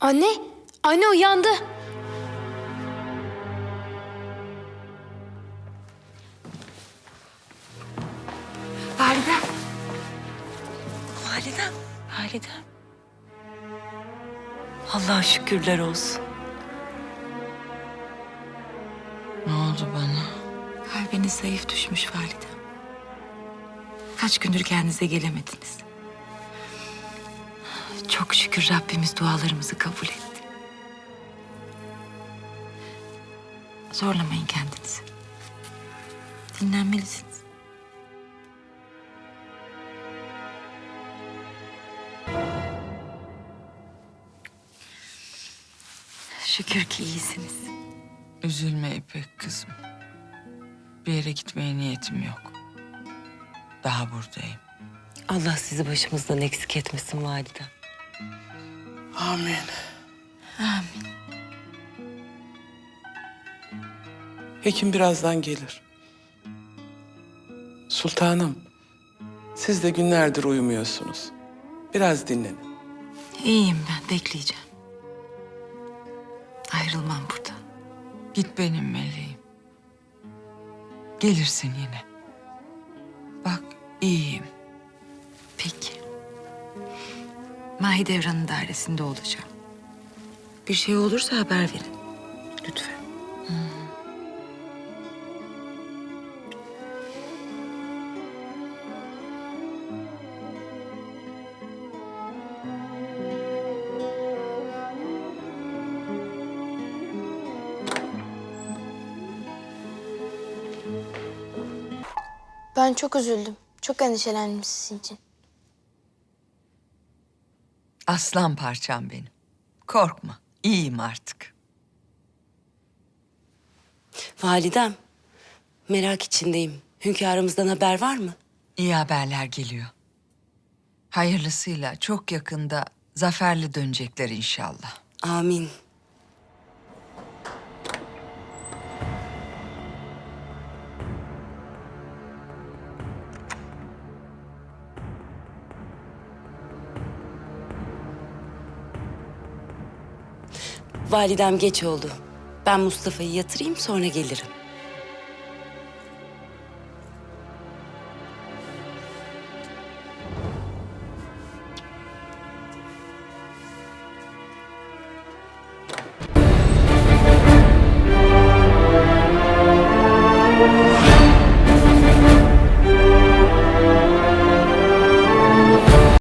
Anne, anne uyandı. Validem. Validem. Validem. Allah'a şükürler olsun. Ne oldu bana? Kalbiniz zayıf düşmüş validem. Kaç gündür kendinize gelemediniz. Çok şükür Rabbimiz dualarımızı kabul etti. Zorlamayın kendinizi. Dinlenmelisiniz. Şükür ki iyisiniz. Üzülme İpek kızım. Bir yere gitmeye niyetim yok. Daha buradayım. Allah sizi başımızdan eksik etmesin validem. Amin. Amin. Hekim birazdan gelir. Sultanım, siz de günlerdir uyumuyorsunuz. Biraz dinlenin. İyiyim ben, bekleyeceğim. Ayrılmam buradan. Git benim meleğim. Gelirsin yine. Bak iyiyim. Peki. Mahidevran'ın dairesinde olacağım. Bir şey olursa haber verin. Lütfen. Ben çok üzüldüm. Çok endişelendim sizin için. Aslan parçam benim. Korkma. iyiyim artık. Validem, merak içindeyim. Hünkârımızdan haber var mı? İyi haberler geliyor. Hayırlısıyla çok yakında zaferli dönecekler inşallah. Amin. Validem geç oldu. Ben Mustafa'yı yatırayım sonra gelirim.